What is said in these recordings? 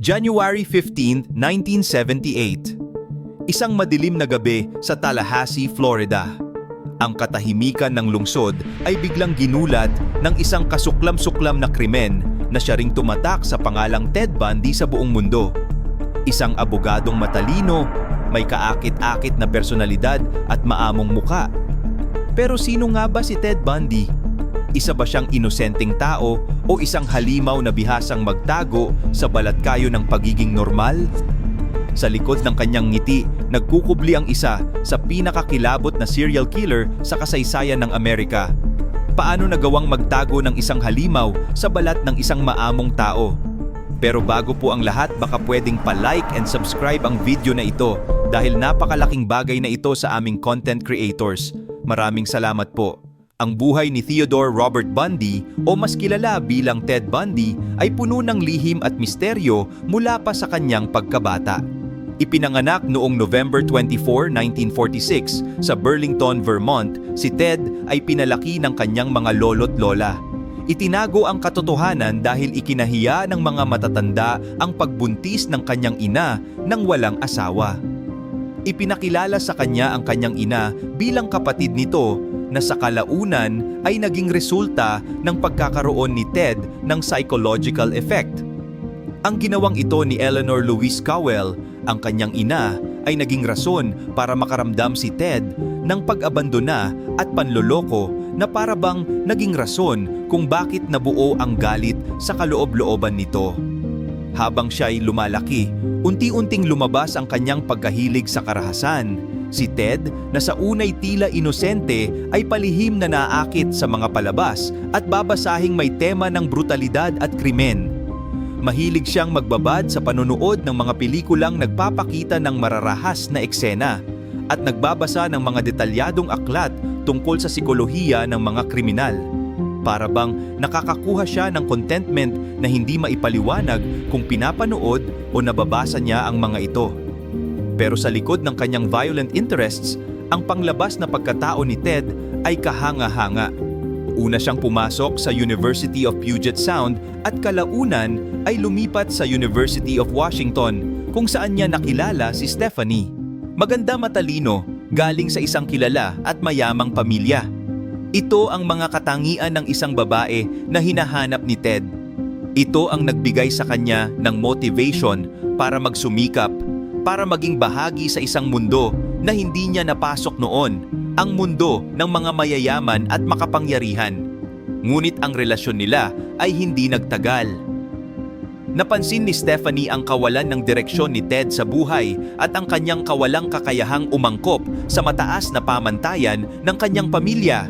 January 15, 1978. Isang madilim na gabi sa Tallahassee, Florida. Ang katahimikan ng lungsod ay biglang ginulat ng isang kasuklam-suklam na krimen na siya ring tumatak sa pangalang Ted Bundy sa buong mundo. Isang abogadong matalino, may kaakit-akit na personalidad at maamong muka. Pero sino nga ba si Ted Bundy? Isa ba siyang inosenteng tao o isang halimaw na bihasang magtago sa balatkayo ng pagiging normal? Sa likod ng kanyang ngiti, nagkukubli ang isa sa pinakakilabot na serial killer sa kasaysayan ng Amerika. Paano nagawang magtago ng isang halimaw sa balat ng isang maamong tao? Pero bago po ang lahat, baka pwedeng pa-like and subscribe ang video na ito dahil napakalaking bagay na ito sa aming content creators. Maraming salamat po. Ang buhay ni Theodore Robert Bundy o mas kilala bilang Ted Bundy ay puno ng lihim at misteryo mula pa sa kanyang pagkabata. Ipinanganak noong November 24, 1946 sa Burlington, Vermont, si Ted ay pinalaki ng kanyang mga lolo't lola. Itinago ang katotohanan dahil ikinahiya ng mga matatanda ang pagbuntis ng kanyang ina nang walang asawa. Ipinakilala sa kanya ang kanyang ina bilang kapatid nito na sa kalaunan ay naging resulta ng pagkakaroon ni Ted ng psychological effect. Ang ginawang ito ni Eleanor Louise Cowell, ang kanyang ina, ay naging rason para makaramdam si Ted ng pag-abandona at panloloko na para bang naging rason kung bakit nabuo ang galit sa kaloob-looban nito. Habang siya ay lumalaki, unti-unting lumabas ang kanyang pagkahilig sa karahasan. Si Ted, na sa unay tila inosente, ay palihim na naakit sa mga palabas at babasahing may tema ng brutalidad at krimen. Mahilig siyang magbabad sa panonood ng mga pelikulang nagpapakita ng mararahas na eksena at nagbabasa ng mga detalyadong aklat tungkol sa sikolohiya ng mga kriminal. Para bang nakakakuha siya ng contentment na hindi maipaliwanag kung pinapanood o nababasa niya ang mga ito. Pero sa likod ng kanyang violent interests, ang panglabas na pagkatao ni Ted ay kahanga-hanga. Una siyang pumasok sa University of Puget Sound at kalaunan ay lumipat sa University of Washington kung saan niya nakilala si Stephanie. Maganda matalino, galing sa isang kilala at mayamang pamilya. Ito ang mga katangian ng isang babae na hinahanap ni Ted. Ito ang nagbigay sa kanya ng motivation para magsumikap, para maging bahagi sa isang mundo na hindi niya napasok noon, ang mundo ng mga mayayaman at makapangyarihan. Ngunit ang relasyon nila ay hindi nagtagal. Napansin ni Stephanie ang kawalan ng direksyon ni Ted sa buhay at ang kanyang kawalang kakayahang umangkop sa mataas na pamantayan ng kanyang pamilya.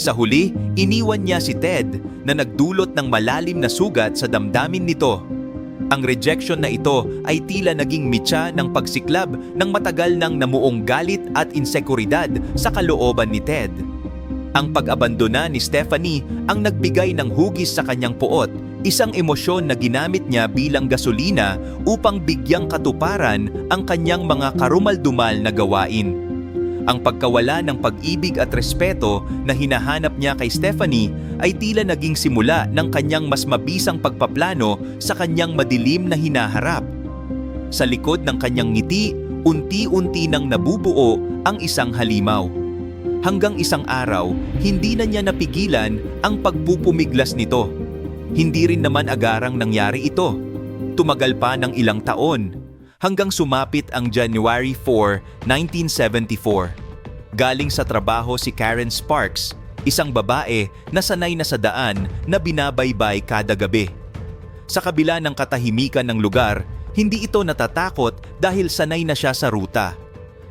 Sa huli, iniwan niya si Ted na nagdulot ng malalim na sugat sa damdamin nito. Ang rejection na ito ay tila naging mitya ng pagsiklab ng matagal ng namuong galit at insekuridad sa kalooban ni Ted. Ang pag-abandona ni Stephanie ang nagbigay ng hugis sa kanyang puot, isang emosyon na ginamit niya bilang gasolina upang bigyang katuparan ang kanyang mga karumaldumal na gawain. Ang pagkawala ng pag-ibig at respeto na hinahanap niya kay Stephanie ay tila naging simula ng kanyang mas mabisang pagpaplano sa kanyang madilim na hinaharap. Sa likod ng kanyang ngiti, unti-unti nang nabubuo ang isang halimaw. Hanggang isang araw, hindi na niya napigilan ang pagpupumiglas nito. Hindi rin naman agarang nangyari ito. Tumagal pa ng ilang taon hanggang sumapit ang January 4, 1974. Galing sa trabaho si Karen Sparks, isang babae na sanay na sa daan na binabaybay kada gabi. Sa kabila ng katahimikan ng lugar, hindi ito natatakot dahil sanay na siya sa ruta.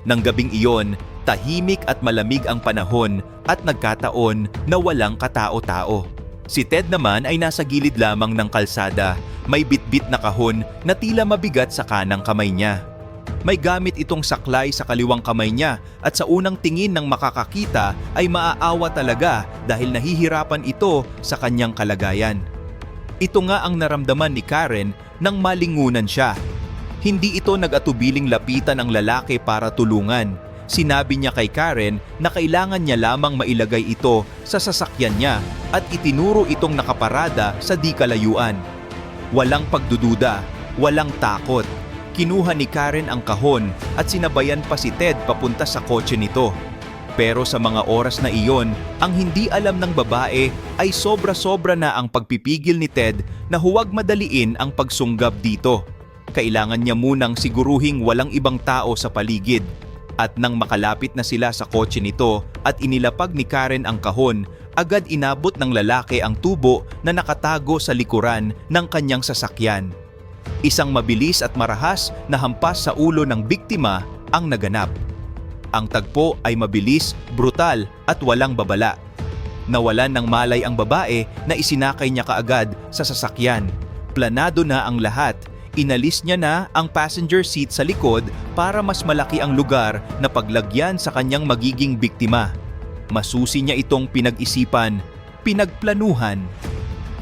Nang gabing iyon, tahimik at malamig ang panahon at nagkataon na walang katao-tao. Si Ted naman ay nasa gilid lamang ng kalsada, may bitbit na kahon na tila mabigat sa kanang kamay niya. May gamit itong saklay sa kaliwang kamay niya at sa unang tingin ng makakakita ay maaawa talaga dahil nahihirapan ito sa kanyang kalagayan. Ito nga ang naramdaman ni Karen nang malingunan siya. Hindi ito nag-atubiling lapitan ang lalaki para tulungan. Sinabi niya kay Karen na kailangan niya lamang mailagay ito sa sasakyan niya at itinuro itong nakaparada sa di kalayuan. Walang pagdududa, walang takot. Kinuha ni Karen ang kahon at sinabayan pa si Ted papunta sa kotse nito. Pero sa mga oras na iyon, ang hindi alam ng babae ay sobra-sobra na ang pagpipigil ni Ted na huwag madaliin ang pagsunggab dito. Kailangan niya munang siguruhing walang ibang tao sa paligid. At nang makalapit na sila sa kotse nito at inilapag ni Karen ang kahon, agad inabot ng lalaki ang tubo na nakatago sa likuran ng kanyang sasakyan. Isang mabilis at marahas na hampas sa ulo ng biktima ang naganap. Ang tagpo ay mabilis, brutal at walang babala. Nawalan ng malay ang babae na isinakay niya kaagad sa sasakyan. Planado na ang lahat. Inalis niya na ang passenger seat sa likod para mas malaki ang lugar na paglagyan sa kanyang magiging biktima. Masusi niya itong pinag-isipan, pinagplanuhan.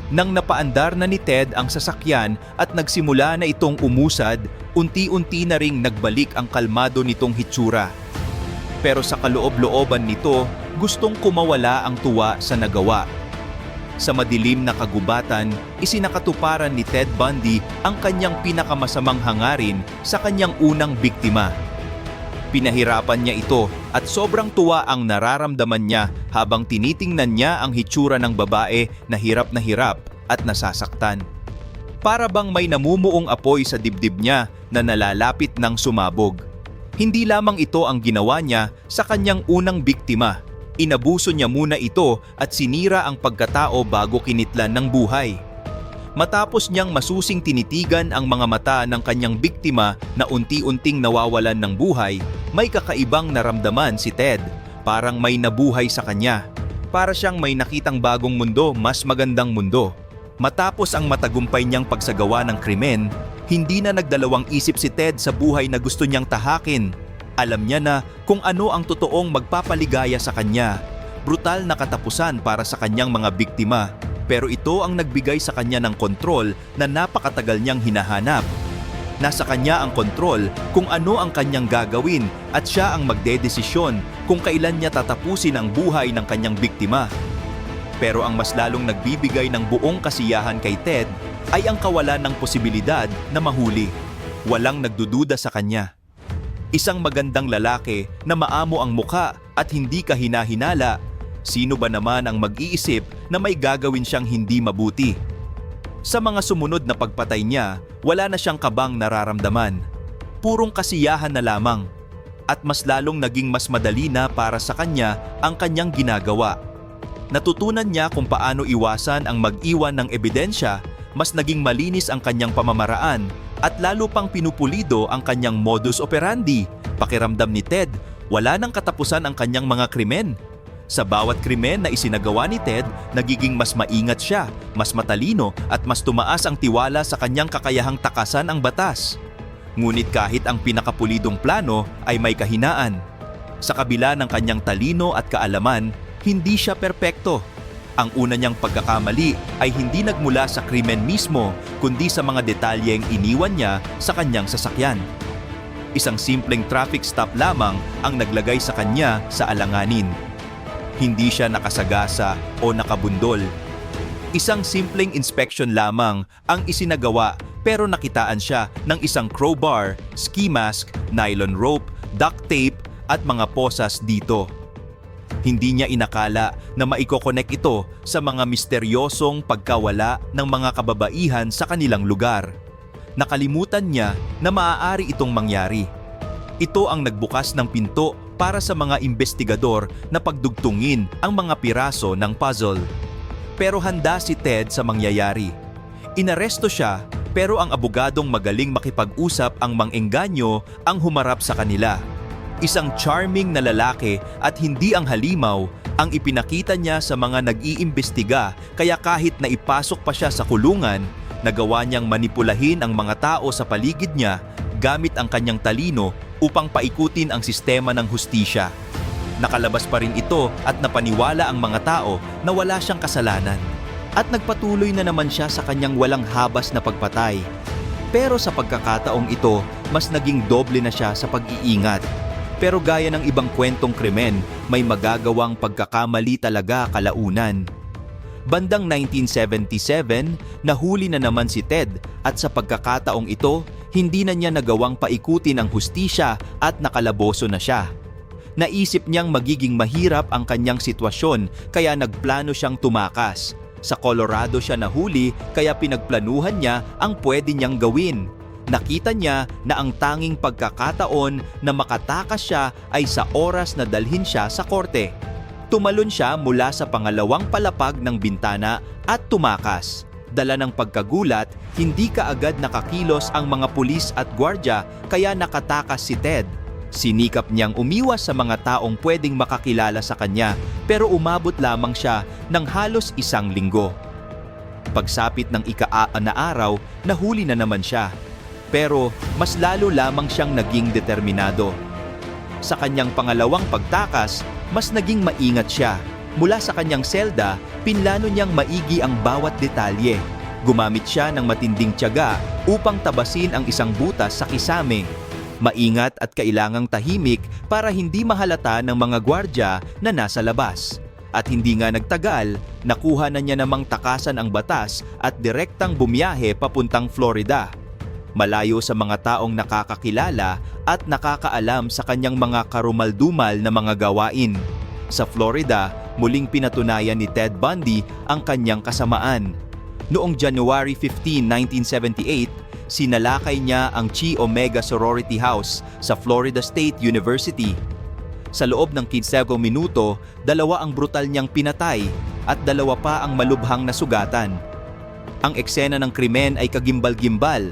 Nang napaandar na ni Ted ang sasakyan at nagsimula na itong umusad, unti-unti na ring nagbalik ang kalmado nitong hitsura. Pero sa kaloob-looban nito, gustong kumawala ang tuwa sa nagawa. Sa madilim na kagubatan, isinakatuparan ni Ted Bundy ang kanyang pinakamasamang hangarin sa kanyang unang biktima. Pinahirapan niya ito at sobrang tuwa ang nararamdaman niya habang tinitingnan niya ang hitsura ng babae na hirap na hirap at nasasaktan. Para bang may namumuong apoy sa dibdib niya na nalalapit ng sumabog. Hindi lamang ito ang ginawa niya sa kanyang unang biktima. Inabuso niya muna ito at sinira ang pagkatao bago kinitlan ng buhay. Matapos niyang masusing tinitigan ang mga mata ng kanyang biktima na unti-unting nawawalan ng buhay, may kakaibang naramdaman si Ted. Parang may nabuhay sa kanya. Para siyang may nakitang bagong mundo, mas magandang mundo. Matapos ang matagumpay niyang pagsagawa ng krimen, hindi na nagdalawang isip si Ted sa buhay na gusto niyang tahakin. Alam niya na kung ano ang totoong magpapaligaya sa kanya. Brutal na katapusan para sa kanyang mga biktima, pero ito ang nagbigay sa kanya ng kontrol na napakatagal niyang hinahanap. Nasa kanya ang kontrol kung ano ang kanyang gagawin at siya ang magdedesisyon kung kailan niya tatapusin ang buhay ng kanyang biktima. Pero ang mas lalong nagbibigay ng buong kasiyahan kay Ted ay ang kawalan ng posibilidad na mahuli. Walang nagdududa sa kanya. Isang magandang lalaki na maamo ang muka at hindi ka hinahinala. Sino ba naman ang mag-iisip na may gagawin siyang hindi mabuti? Sa mga sumunod na pagpatay niya, wala na siyang kabang nararamdaman. Purong kasiyahan na lamang. At mas lalong naging mas madali na para sa kanya ang kanyang ginagawa. Natutunan niya kung paano iwasan ang mag-iwan ng ebidensya, mas naging malinis ang kanyang pamamaraan at lalo pang pinupulido ang kanyang modus operandi. Pakiramdam ni Ted, wala nang katapusan ang kanyang mga krimen. Sa bawat krimen na isinagawa ni Ted, nagiging mas maingat siya, mas matalino at mas tumaas ang tiwala sa kanyang kakayahang takasan ang batas. Ngunit kahit ang pinakapulidong plano ay may kahinaan. Sa kabila ng kanyang talino at kaalaman, hindi siya perpekto. Ang una niyang pagkakamali ay hindi nagmula sa krimen mismo, kundi sa mga detalyeng iniwan niya sa kanyang sasakyan. Isang simpleng traffic stop lamang ang naglagay sa kanya sa alanganin. Hindi siya nakasagasa o nakabundol. Isang simpleng inspection lamang ang isinagawa pero nakitaan siya ng isang crowbar, ski mask, nylon rope, duct tape at mga posas dito. Hindi niya inakala na maikokonek ito sa mga misteryosong pagkawala ng mga kababaihan sa kanilang lugar. Nakalimutan niya na maaari itong mangyari. Ito ang nagbukas ng pinto para sa mga investigador na pagdugtungin ang mga piraso ng puzzle. Pero handa si Ted sa mangyayari. Inaresto siya pero ang abogadong magaling makipag-usap ang mangengganyo ang humarap sa kanila. Isang charming na lalaki at hindi ang halimaw ang ipinakita niya sa mga nag-iimbestiga kaya kahit na ipasok pa siya sa kulungan, nagawa niyang manipulahin ang mga tao sa paligid niya gamit ang kanyang talino upang paikutin ang sistema ng hustisya. Nakalabas pa rin ito at napaniwala ang mga tao na wala siyang kasalanan. At nagpatuloy na naman siya sa kanyang walang habas na pagpatay. Pero sa pagkakataong ito, mas naging doble na siya sa pag-iingat. Pero gaya ng ibang kwentong krimen, may magagawang pagkakamali talaga kalaunan. Bandang 1977, nahuli na naman si Ted at sa pagkakataong ito, hindi na niya nagawang paikutin ang hustisya at nakalaboso na siya. Naisip niyang magiging mahirap ang kanyang sitwasyon kaya nagplano siyang tumakas. Sa Colorado siya nahuli kaya pinagplanuhan niya ang pwede niyang gawin. Nakita niya na ang tanging pagkakataon na makatakas siya ay sa oras na dalhin siya sa korte. Tumalon siya mula sa pangalawang palapag ng bintana at tumakas. Dala ng pagkagulat, hindi kaagad nakakilos ang mga pulis at gwardya kaya nakatakas si Ted. Sinikap niyang umiwas sa mga taong pwedeng makakilala sa kanya pero umabot lamang siya ng halos isang linggo. Pagsapit ng ika na araw, nahuli na naman siya. Pero mas lalo lamang siyang naging determinado. Sa kanyang pangalawang pagtakas, mas naging maingat siya. Mula sa kanyang selda, pinlano niyang maigi ang bawat detalye. Gumamit siya ng matinding tiyaga upang tabasin ang isang butas sa kisame. Maingat at kailangang tahimik para hindi mahalata ng mga gwardya na nasa labas. At hindi nga nagtagal, nakuha na niya namang takasan ang batas at direktang bumiyahe papuntang Florida. Malayo sa mga taong nakakakilala at nakakaalam sa kanyang mga karumaldumal na mga gawain. Sa Florida, muling pinatunayan ni Ted Bundy ang kanyang kasamaan. Noong January 15, 1978, sinalakay niya ang Chi Omega Sorority House sa Florida State University. Sa loob ng 15 minuto, dalawa ang brutal niyang pinatay at dalawa pa ang malubhang nasugatan. Ang eksena ng krimen ay kagimbal-gimbal.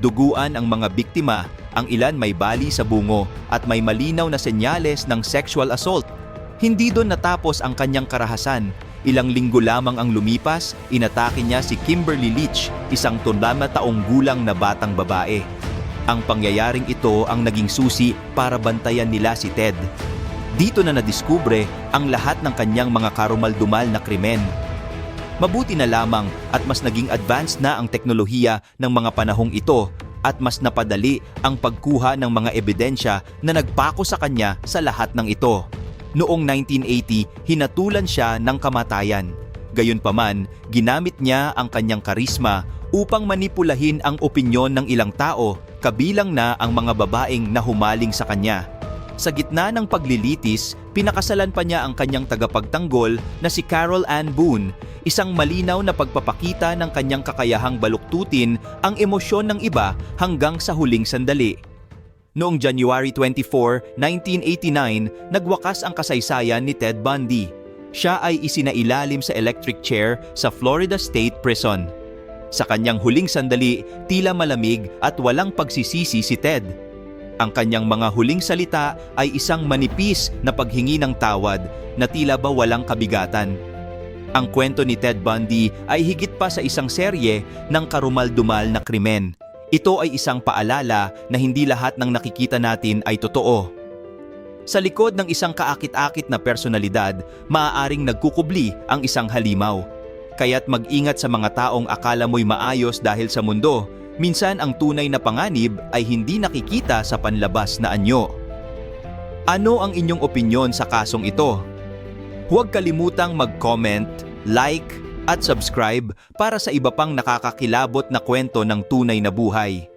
Duguan ang mga biktima, ang ilan may bali sa bungo at may malinaw na senyales ng sexual assault. Hindi doon natapos ang kanyang karahasan. Ilang linggo lamang ang lumipas, inatake niya si Kimberly Leach, isang tundama taong gulang na batang babae. Ang pangyayaring ito ang naging susi para bantayan nila si Ted. Dito na nadiskubre ang lahat ng kanyang mga karumaldumal na krimen. Mabuti na lamang at mas naging advanced na ang teknolohiya ng mga panahong ito at mas napadali ang pagkuha ng mga ebidensya na nagpako sa kanya sa lahat ng ito. Noong 1980, hinatulan siya ng kamatayan. Gayunpaman, ginamit niya ang kanyang karisma upang manipulahin ang opinyon ng ilang tao, kabilang na ang mga babaeng nahumaling sa kanya. Sa gitna ng paglilitis, pinakasalan pa niya ang kanyang tagapagtanggol na si Carol Ann Boone, isang malinaw na pagpapakita ng kanyang kakayahang baluktutin ang emosyon ng iba hanggang sa huling sandali. Noong January 24, 1989, nagwakas ang kasaysayan ni Ted Bundy. Siya ay isinailalim sa electric chair sa Florida State Prison. Sa kanyang huling sandali, tila malamig at walang pagsisisi si Ted. Ang kanyang mga huling salita ay isang manipis na paghingi ng tawad na tila ba walang kabigatan. Ang kwento ni Ted Bundy ay higit pa sa isang serye ng karumal-dumal na krimen. Ito ay isang paalala na hindi lahat ng nakikita natin ay totoo. Sa likod ng isang kaakit-akit na personalidad, maaaring nagkukubli ang isang halimaw. Kaya't mag-ingat sa mga taong akala mo'y maayos dahil sa mundo, minsan ang tunay na panganib ay hindi nakikita sa panlabas na anyo. Ano ang inyong opinyon sa kasong ito? Huwag kalimutang mag-comment, like, at subscribe para sa iba pang nakakakilabot na kwento ng tunay na buhay.